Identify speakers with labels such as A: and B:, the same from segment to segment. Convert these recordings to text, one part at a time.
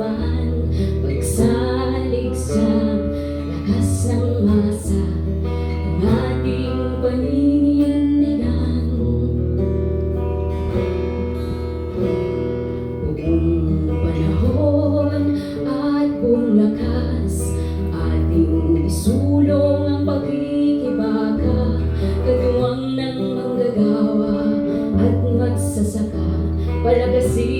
A: simpan Pagsalig sa lakas ng masa Ang ating paninindigan Buong panahon at buong lakas Ating isulong ang pagkikibaka Katuwang ng manggagawa at magsasaka Palagasin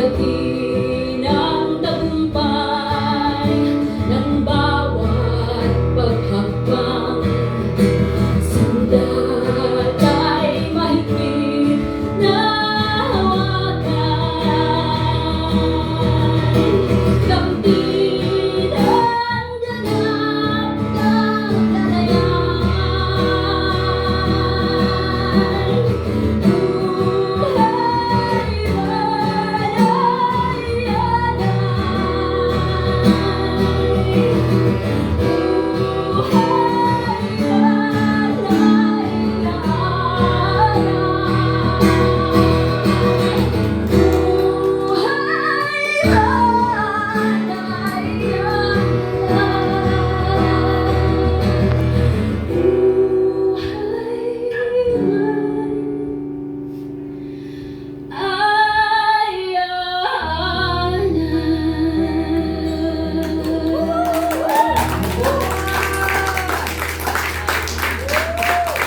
A: appear. Thank you.